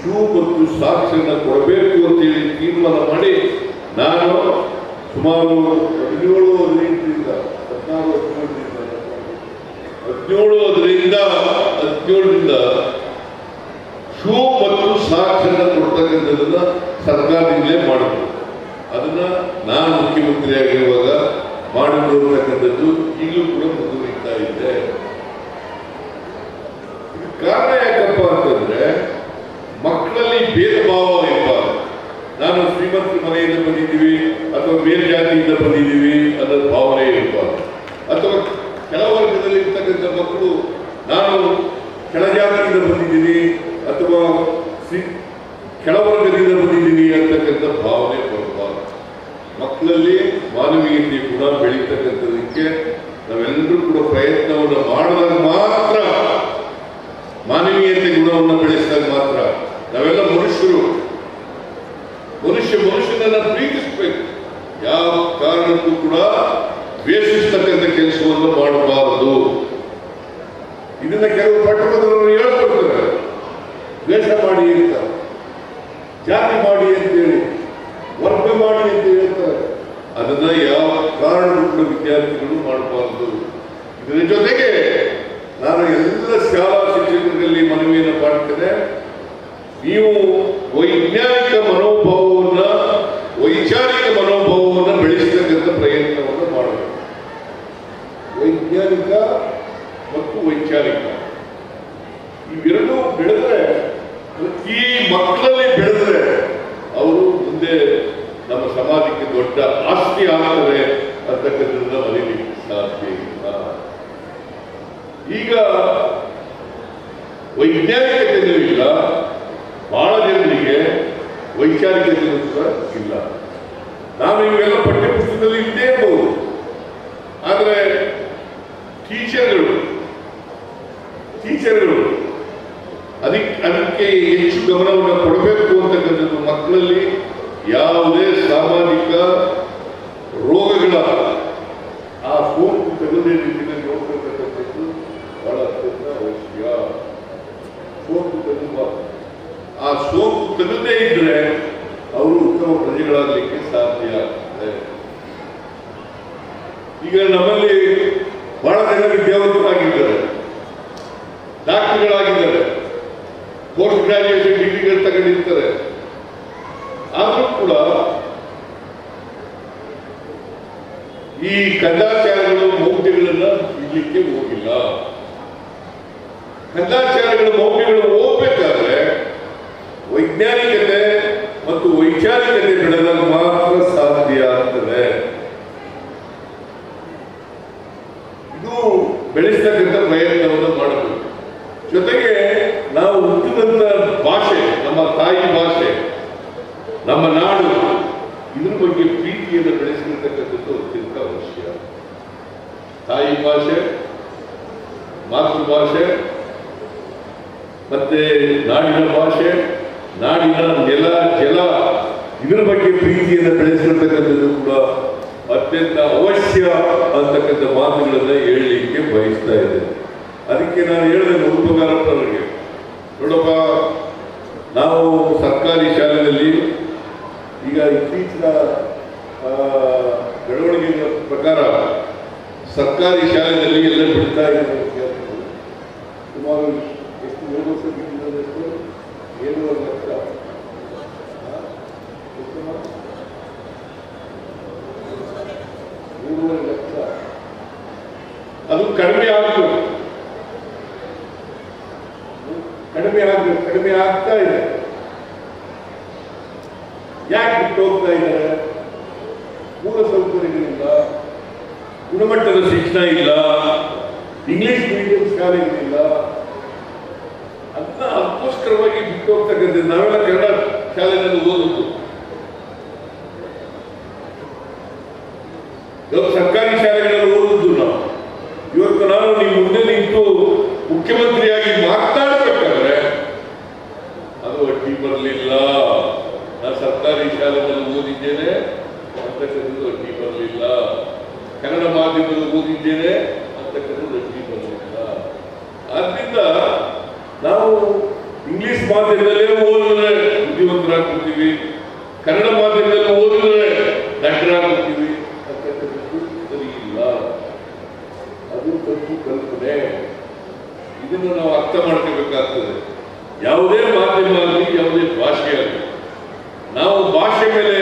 Shoe ಮತ್ತು ಸಾಕ್ಷಿಯನ್ನು ಕೊಡಬೇಕು ಅಂತೇಳಿ ತೀರ್ಮಾನ ಮಾಡಿ ನಾನು ಸುಮಾರು ಹದಿನೇಳು ಹದಿನೆಂಟರಿಂದ ಹದಿನಾರು ಹದಿನೇಳರಿಂದ ಹದಿನೇಳು ಅದರಿಂದ ಹದಿನೇಳರಿಂದ ಶೂ ಮತ್ತು ಸಾಕ್ಷಿಯನ್ನು ಕೊಡ್ತಕ್ಕಂಥದ್ದನ್ನ ಸರ್ಕಾರದಿಂದಲೇ ಮಾಡಬೇಕು ಅದನ್ನ ನಾನು ಮುಖ್ಯಮಂತ್ರಿ ಆಗಿರುವಾಗ ಮಾಡಿಕೊಂಡಿರ್ತಕ್ಕಂಥದ್ದು ಈಗಲೂ ಕೂಡ ಮುಂದುವರಿತಾ ಇದೆ. ಕಾರಣ ಯಾಕಪ್ಪ ಅಂತಂದ್ರೆ ಮಕ್ಕಳಲ್ಲಿ ಭೇದ ಭಾವ ಇರಬಾರ್ದು ನಾನು ಶ್ರೀಮಂತ ಮನೆಯಿಂದ ಬಂದಿದ್ದೀವಿ, ಅಥವಾ ಬೇರೆ ಜಾತಿಯಿಂದ ಬಂದಿದ್ದೀವಿ ಅನ್ನೋ ಭಾವನೆ ಇರಬಾರ್ದು ಅಥವಾ ಕೆಳವರ್ಗದಲ್ಲಿ ಇರ್ತಕ್ಕಂಥ ಮಕ್ಕಳು, ನಾನು ಕೆಳಜಾತಿಯಿಂದ ಬಂದಿದ್ದೀನಿ ಅಥವಾ ಕೆಳವರ್ಗದಿಂದ ಬಂದಿದ್ದೀನಿ ಅಂತಕ್ಕಂಥ ಭಾವನೆ ಬರಬಾರ್ದು ಮಕ್ಕಳಲ್ಲಿ ಮಾನವೀಯತೆ ಕೂಡ ಬೆಳೀತಕ್ಕಂಥದಕ್ಕೆ ನಾವೆಲ್ಲರೂ ಕೂಡ ಪ್ರಯತ್ನವನ್ನು ಮಾಡಿದಾಗ ಮಾತ್ರ ಮಾನವೀಯತೆ ಗುಣವನ್ನು ಬೆಳೆಸಿದಾಗ ಮಾತ್ರ ಮನುಷ್ಯನನ್ನ ಪ್ರೀತಿಸಬೇಕು. ಯಾವ ಕಾರಣಕ್ಕೂ ಕೂಡ ದ್ವೇಷಿಸ್ತಕ್ಕಂಥ ಕೆಲಸವನ್ನು ಮಾಡಬಾರದು. ಇದನ್ನ ಕೆಲವು ಪಟ್ಟಣದವರು ಹೇಳ್ಕೊಡ್ತಾರೆ. ದ್ವೇಷ ಮಾಡಿ ಅಂತ. ಜಾತಿ ಮಾಡಿ ಅಂತೇಳಿ. ವರ್ಗ ಮಾಡಿ ಅಂತ ಹೇಳ್ತಾರೆ. ಅದನ್ನ ಯಾವ ಕಾರಣಕ್ಕೂ ಕೂಡ ವಿದ್ಯಾರ್ಥಿಗಳು ಮಾಡಬಾರದು. ಇದರ ಜೊತೆಗೆ ನಾನು ಎಲ್ಲ ಶಾಲಾ ಶಿಕ್ಷಕರಲ್ಲಿ ಮನವಿಯನ್ನು ಮಾಡ್ತೇನೆ. ನೀವು ವೈಜ್ಞಾನಿಕ ಮನೋಭಾವವನ್ನ ವೈಚಾರಿಕ ಮನೋಭಾವವನ್ನು ಬೆಳೆಸತಕ್ಕಂಥ ಪ್ರಯತ್ನವನ್ನು ಮಾಡಬೇಕು ವೈಜ್ಞಾನಿಕ ಮತ್ತು ವೈಚಾರಿಕ ಇವೆರಡೂ ಬೆಳೆದ್ರೆ ಪ್ರತಿ ಮಕ್ಕಳಲ್ಲಿ ಬೆಳೆದ್ರೆ ಅವರು ಮುಂದೆ ನಮ್ಮ ಸಮಾಜಕ್ಕೆ ದೊಡ್ಡ ಆಸ್ತಿ ಆಗ್ತದೆ ಅಂತಕ್ಕಂಥದ್ದನ್ನ ಮರೀಲಿಕ್ಕೆ ಸಾಧ್ಯ ಇಲ್ಲ ಈಗ ವೈಜ್ಞಾನಿಕತೆಯೂ ಇಲ್ಲ, ಬಹಳ ಜನರಿಗೆ ವೈಚಾರಿಕತೆ ಕೂಡ ಇಲ್ಲ. ನಾನು ಇವೆಲ್ಲ ಪಠ್ಯಪುಸ್ತಕದಲ್ಲಿ ಇದ್ದೇ ಇರಬಹುದು ಆದರೆ ಟೀಚರ್ಗಳು ಟೀಚರ್ಗಳು ಅದಕ್ಕೆ ಅದಕ್ಕೆ ಹೆಚ್ಚು ಗಮನವನ್ನು ಕೊಡಬೇಕು ಅಂತಕ್ಕಂಥದ್ದು ಮಕ್ಕಳಲ್ಲಿ ಯಾವುದೇ ಸಾಮಾಜಿಕ ಉತ್ತಮ ಪ್ರಜೆಗಳಾಗಲಿಕ್ಕೆ ಸಾಧ್ಯ ಆಗ್ತದೆ ಈಗ ನಮ್ಮಲ್ಲಿ ಬಹಳ ಜನ ವಿದ್ಯಾವಂತರಾಗಿದ್ದಾರೆ ಡಾಕ್ಟರ್ಗಳಾಗಿದ್ದಾರೆ. Post graduation ಡಿಗ್ರಿಗಳು ತಗೊಂಡಿರ್ತಾರೆ. ಆದರೂ ಕೂಡ ಈ ಕಂದಾಚಾರಗಳು ಮೌಲ್ಯಗಳನ್ನ ಇಡ್ಲಿಕ್ಕೆ ಹೋಗಿಲ್ಲ. ಕಂದಾಚಾರಗಳ ಮೌಲ್ಯಗಳು ಹೋಗ್ಬೇಕಾದ್ರೆ ವೈಜ್ಞಾನಿಕತೆ ಮತ್ತು ವೈಚಾರಿಕತೆ ಬೆಳೆದಾಗ ಮಾತ್ರ ಸಾಧ್ಯ ಆಗ್ತದೆ. ಇದು ಬೆಳೆಸ್ತಕ್ಕಂಥ ಪ್ರಯತ್ನವನ್ನು ಮಾಡಬೇಕು. ಜೊತೆಗೆ ನಾವು ಹುಟ್ಟಿದಂತ ಭಾಷೆ, ನಮ್ಮ ತಾಯಿ ಭಾಷೆ, ನಮ್ಮ ನಾಡು, ಇದ್ರ ಬಗ್ಗೆ ಪ್ರೀತಿಯನ್ನು ಬೆಳೆಸಿರ್ತಕ್ಕಂಥದ್ದು ಅತ್ಯಂತ ಅವಶ್ಯ. ತಾಯಿ ಭಾಷೆ, ಮಾತೃಭಾಷೆ, ಮತ್ತೆ ನಾಡಿನ ಭಾಷೆ, ನಾಡಿನ ನೆಲ, ಜಲ ಇದ್ರ ಬಗ್ಗೆ ಪ್ರೀತಿಯನ್ನು ಬೆಳೆಸಿರ್ತಕ್ಕಂಥದ್ದು ಕೂಡ ಅತ್ಯಂತ ಅವಶ್ಯ ಅಂತಕ್ಕಂಥ ಮಾತುಗಳನ್ನು ಹೇಳಲಿಕ್ಕೆ ಬಯಸ್ತಾ ಇದ್ದೇನೆ. ಅದಕ್ಕೆ ನಾನು ಹೇಳಿದೆ ಉಪಕಾರಪ್ಪನವರಿಗೆ ನೋಡಪ್ಪ, ನಾವು ಸರ್ಕಾರಿ ಶಾಲೆಯಲ್ಲಿ ಈಗ ಇತ್ತೀಚಿನ ಬೆಳವಣಿಗೆಯ ಪ್ರಕಾರ ಸರ್ಕಾರಿ ಶಾಲೆಯಲ್ಲಿ ಎಲ್ಲ ಬಿಡ್ತಾ ಇದ್ದಾರೆ ವಿದ್ಯಾರ್ಥಿಗಳು ಸುಮಾರು ಎಷ್ಟು ಮೂರು ವರ್ಷ ಬಿಟ್ಟಿದ್ದಾರೆ ಎಷ್ಟು ಏಳುವರೆ ಲಕ್ಷ ಆ? ಎಷ್ಟಮ್ಮ? ಮೂರುವರೆ ಲಕ್ಷ ಅದು ಕಡಿಮೆ ಆಗಬೇಕು ಕಡಿಮೆ ಆಗಬೇಕು ಕಡಿಮೆ ಆಗ್ತಾ ಇದೆ ಯಾಕೆ ಬಿಟ್ಟು ಹೋಗ್ತಾ ಇದ್ದಾರೆ? ಮೂಲ ಸೌಕರ್ಯಗಳಿಲ್ಲ ಗುಣಮಟ್ಟದ ಶಿಕ್ಷಣ ಇಲ್ಲ ಇಂಗ್ಲಿಷ್ ಮೀಡಿಯಂ ಶಾಲೆಗಳಿಲ್ಲ ಅದನ್ನ ಅದಕ್ಕೋಸ್ಕರವಾಗಿ ಬಿಟ್ಟು ಹೋಗ್ತಕ್ಕಂಥದ್ದು ನಾವೆಲ್ಲ ಕನ್ನಡ ಶಾಲೆಯಲ್ಲಿ ಓದುದು ಸರ್ಕಾರಿ ಶಾಲೆಗಳಲ್ಲಿ ಓದುದು ನಾವು ಇವತ್ತು ನಾನು ನಿಮ್ಮ ಮುಂದೆ ನಿಂತು ಮುಖ್ಯಮಂತ್ರಿಯಾಗಿ ಮಾತನಾಡಬೇಕಾದ್ರೆ ಅದು ಅಡ್ಡಿ ಬರಲಿಲ್ಲ ನಾನು ಸರ್ಕಾರಿ ಶಾಲೆಗಳಲ್ಲಿ ಓದಿದ್ದೇನೆ ಅಂತಕ್ಕಂಥದ್ದು ಬರಲಿಲ್ಲ. ಕನ್ನಡ ಮಾಧ್ಯಮದಲ್ಲಿ ಓದಿದ್ದೇನೆ ಅಂತಕ್ಕಂಥದ್ದು ಅಡ್ಡಿ ಬರಲಿಲ್ಲ. ಆದ್ರಿಂದ ನಾವು ಇಂಗ್ಲಿಷ್ ಮಾಧ್ಯಮದಲ್ಲೇ ಓದಿದ್ರೆ ಬುದ್ಧಿವಂತರಾಗ್ಬಿಡ್ತೀವಿ, ಕನ್ನಡ ಮಾಧ್ಯಮದಲ್ಲಿ ಓದಿದ್ರೆ ದಡ್ಡರಾಗ್ಬಿಡ್ತೀವಿ ಅಂತಕ್ಕಂಥದ್ದು ಸರಿ ಇಲ್ಲ ಅದು ತಪ್ಪು ಕಲ್ಪನೆ ಇದನ್ನು ನಾವು ಅರ್ಥ ಮಾಡ್ಕೋಬೇಕಾಗ್ತದೆ. ಯಾವುದೇ ಮಾಧ್ಯಮ ಆಗಲಿ, ಯಾವುದೇ ಭಾಷೆ ಆಗಲಿ ನಾವು ಭಾಷೆ ಮೇಲೆ,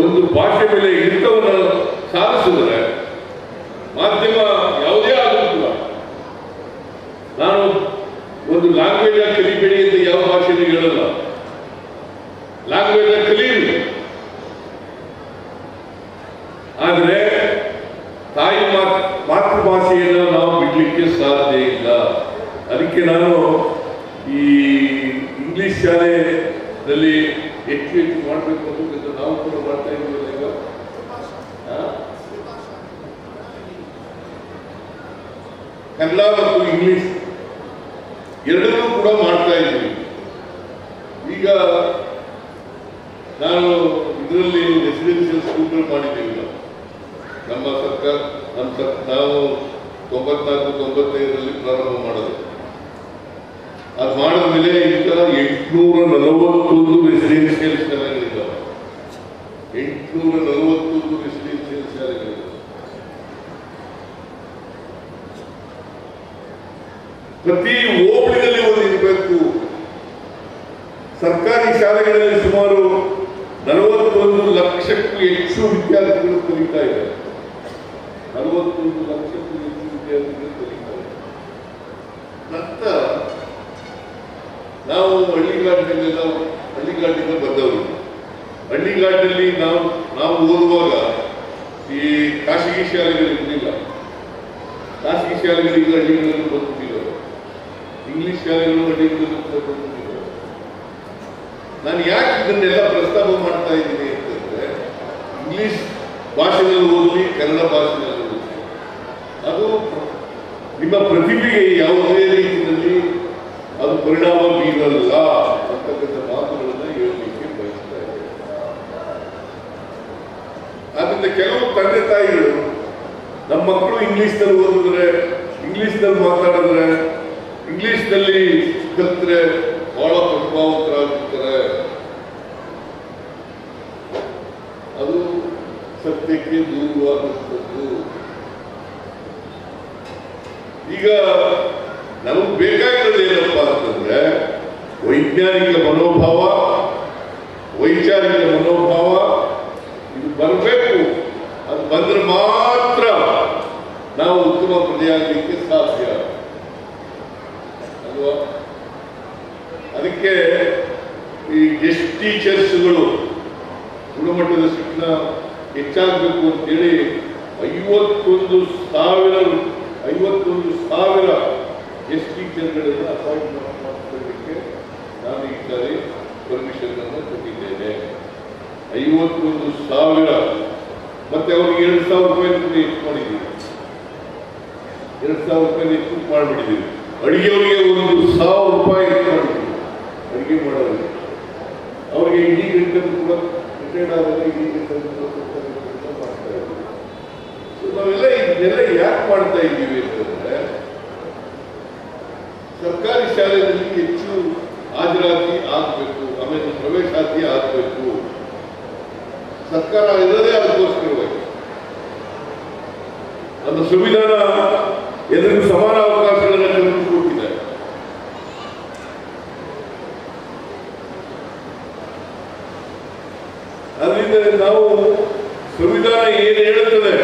ಒಂದು ಭಾಷೆ ಮೇಲೆ ಹಿಡಿತವನ್ನು ಸಾಧಿಸಿದ್ರೆ ಮಾಧ್ಯಮ ಯಾವುದೇ ಆಗುವುದಿಲ್ಲ. ನಾನು ಒಂದು ಲ್ಯಾಂಗ್ವೇಜ್ ಕಲಿಬೇಡಿ ಅಂತ ಯಾವ ಭಾಷೆನೂ ಹೇಳಲ್ಲ. ಲ್ಯಾಂಗ್ವೇಜ್ ಕಲೀರಿ ಆದರೆ ತಾಯಿ ಮಾತ್ ಮಾತೃಭಾಷೆಯನ್ನು ನಾವು ಬಿಡಲಿಕ್ಕೆ ಸಾಧ್ಯ ಇಲ್ಲ. ಅದಕ್ಕೆ ನಾನು ಈ ಇಂಗ್ಲಿಷ್ ಶಾಲೆಯಲ್ಲಿ ಹೆಚ್ಚು ಹೆಚ್ಚು ಮಾಡಬೇಕು ಅಂತ ನಾವು ಕೂಡ ಮಾಡ್ತಾ ಇದ್ದೀವಲ್ಲ ಈಗ? ಕನ್ನಡ ಮತ್ತು ಇಂಗ್ಲಿಷ್ ಎರಡನ್ನೂ ಕೂಡ ಮಾಡ್ತಾ ಇದ್ದೀವಿ. ಈಗ ನಾನು ಇದರಲ್ಲಿ ರೆಸಿಡೆನ್ಷಿಯಲ್ ಸ್ಕೂಲ್ಗಳು ಮಾಡಿದ್ದೀವಿ ನಾವು. ನಮ್ಮ ಸರ್ಕಾರ, ನಮ್ಮ ನಾವು ತೊಂಬತ್ನಾಲ್ಕು ತೊಂಬತ್ತೈದರಲ್ಲಿ ಪ್ರಾರಂಭ ಮಾಡೋದು. ಅದು ಮಾಡಿದ ಮೇಲೆ ಈಗ ಎಂಟುನೂರ ನಲವತ್ತೊಂದು ರೆಸಿಡೆನ್ಷಿಯಲ್ ಶಾಲೆಗಳಿದ್ದಾವೆ ಎಂಟುನೂರ ನಲವತ್ತೊಂದು ರೆಸಿಡೆನ್ಷಿಯಲ್ ಶಾಲೆಗಳಿದ್ದಾವೆ ಪ್ರತಿ ಹೋಬಳಿನಲ್ಲಿ ಒಂದು ಇರಬೇಕು. ಸರ್ಕಾರಿ ಶಾಲೆಗಳಲ್ಲಿ ಸುಮಾರು ನಲವತ್ತೊಂದು ಲಕ್ಷಕ್ಕೂ ಹೆಚ್ಚು ವಿದ್ಯಾರ್ಥಿಗಳು ಕಲಿತಾ ಇದ್ದಾರೆ. ನಲವತ್ತೊಂದು ಲಕ್ಷಕ್ಕೂ ಹೆಚ್ಚು ವಿದ್ಯಾರ್ಥಿಗಳು ಕಲಿತಾ ನಂತರ ನಾವು ಹಳ್ಳಿಗಾಡಿನಲ್ಲೆಲ್ಲ ಹಳ್ಳಿಗಾಡಿನಿಂದ ಬಂದವರು. ಹಳ್ಳಿಗಾಡಿನಲ್ಲಿ ನಾವು ನಾವು ಓದುವಾಗ ಈ ಖಾಸಗಿ ಶಾಲೆಗಳು ಇರಲಿಲ್ಲ ಖಾಸಗಿ ಶಾಲೆಗಳಿಗೆ ಹಳ್ಳಿಗಳಲ್ಲಿ ಬಂದ್ಬಿಟ್ಟಿದ್ದಾರೆ ಇಂಗ್ಲಿಷ್ ಶಾಲೆಗಳು ಹಳ್ಳಿಗಳಲ್ಲಿ ಬಂದ್ಬಿಟ್ಟಿದ್ದಾರೆ ನಾನು ಯಾಕೆ ಇದನ್ನೆಲ್ಲ ಪ್ರಸ್ತಾಪ ಮಾಡ್ತಾ ಇದ್ದೀನಿ ಅಂತಂದ್ರೆ, ಇಂಗ್ಲಿಷ್ ಭಾಷೆಯಲ್ಲಿ ಓದಲಿ ಕನ್ನಡ ಭಾಷೆಯಲ್ಲಿ ಓದಲಿ ಅದು ನಿಮ್ಮ ಪ್ರತಿಭೆಗೆ ಯಾವುದೇ ರೀತಿಯಲ್ಲಿ ಅದು ಪರಿಣಾಮ ಬೀರಲ್ಲ ಅಂತಕ್ಕಂಥ ಮಾತುಗಳನ್ನು ಹೇಳಲಿಕ್ಕೆ ಬಯಸ್ತಾ ಇದೆ ಆದ್ರಿಂದ ಕೆಲವು ತಂದೆ ತಾಯಿಗಳು ನಮ್ಮ ಮಕ್ಕಳು ಇಂಗ್ಲಿಷ್ನಲ್ಲಿ ಓದಿದ್ರೆ ಇಂಗ್ಲಿಷ್ನಲ್ಲಿ ಮಾತಾಡಿದ್ರೆ ಇಂಗ್ಲಿಷ್ನಲ್ಲಿ ಕಲಿತ್ರೆ ಬಹಳ ಪ್ರಭಾವಕರಾಗಿರ್ತಾರೆ ಅದು ಸತ್ಯಕ್ಕೆ ದೂರವಾಗಿರ್ತದ್ದು ಈಗ ನಮಗೆ ಬೇಕಾಗಿರೋದು ಏನಪ್ಪ ಅಂತಂದ್ರೆ ವೈಜ್ಞಾನಿಕ ಮನೋಭಾವ, ವೈಚಾರಿಕ ಮನೋಭಾವ, ಇದು ಬರಬೇಕು. ಅದು ಬಂದ್ರೆ ಮಾತ್ರ ನಾವು ಉತ್ತಮ ಪ್ರಜೆಯಾಗಲಿಕ್ಕೆ ಸಾಧ್ಯ. ಅಲ್ವಾ? ಅದಕ್ಕೆ ಈ ಗೆಸ್ಟ್ ಟೀಚರ್ಸ್ಗಳು ಗುಣಮಟ್ಟದ ಶಿಕ್ಷಣ ಹೆಚ್ಚಾಗಬೇಕು ಅಂತೇಳಿ ಐವತ್ತೊಂದು ಸಾವಿರ ಐವತ್ತೊಂದು ಸಾವಿರ ಗೆಸ್ಟ್ ಜನಗಳೆಲ್ಲ ಅಪಾಯಿಂಟ್ಮೆಂಟ್ ಮಾಡಿಕೊಳ್ಳಲಿಕ್ಕೆ ನಾನು ಈ ಸಾರಿ ಪರ್ಮಿಷನ್ ಅನ್ನು ಕೊಟ್ಟಿದ್ದೇನೆ. ಐವತ್ತೊಂದು ಸಾವಿರ. ಮತ್ತೆ ಅವ್ರಿಗೆ ಎರಡು ಸಾವಿರ ರೂಪಾಯಿ ಕೂಡ ಹೆಚ್ಚು ಮಾಡಿದ್ದೀವಿ. ಎರಡು ಸಾವಿರ ರೂಪಾಯಿ ಹೆಚ್ಚು ಮಾಡಿಬಿಟ್ಟಿದ್ದೀವಿ. ಅಡಿಗೆಯವರಿಗೆ ಒಂದು ಸಾವಿರ ರೂಪಾಯಿ ಅಡುಗೆ ಅಡಿಗೆ ಮಾಡೋರಿಗೆ. ಅವ್ರಿಗೆ ಇಡೀ ಗಂಟೆ ಕೂಡ ರಿಟೈರ್ಡ್ ಆದಾಗ ಇಡೀ ಗಂಟೆ ಮಾಡ್ತಾ ಇದ್ದೀವಿ. ಸೊ ನಾವೆಲ್ಲ ಇದನ್ನೆಲ್ಲ ಯಾಕೆ ಮಾಡ್ತಾ ಇದ್ದೀವಿ ಅಂತಂದ್ರೆ ಸರ್ಕಾರಿ ಶಾಲೆಯಲ್ಲಿ ಹೆಚ್ಚು ಹಾಜರಾತಿ ಆಗಬೇಕು, ಆಮೇಲೆ ಪ್ರವೇಶಾತಿ ಆಗಬೇಕು. ಸರ್ಕಾರ ಇರೋದೇ ಅದಕ್ಕೋಸ್ಕರವಾಗಿ. ನಮ್ಮ ಸಂವಿಧಾನ ಎಲ್ಲರಿಗೂ ಸಮಾನ ಅವಕಾಶಗಳನ್ನು ಕಲ್ಪಿಸಿಕೊಟ್ಟಿದೆ ಅದರಿಂದ ನಾವು ಸಂವಿಧಾನ ಏನು ಹೇಳುತ್ತೆ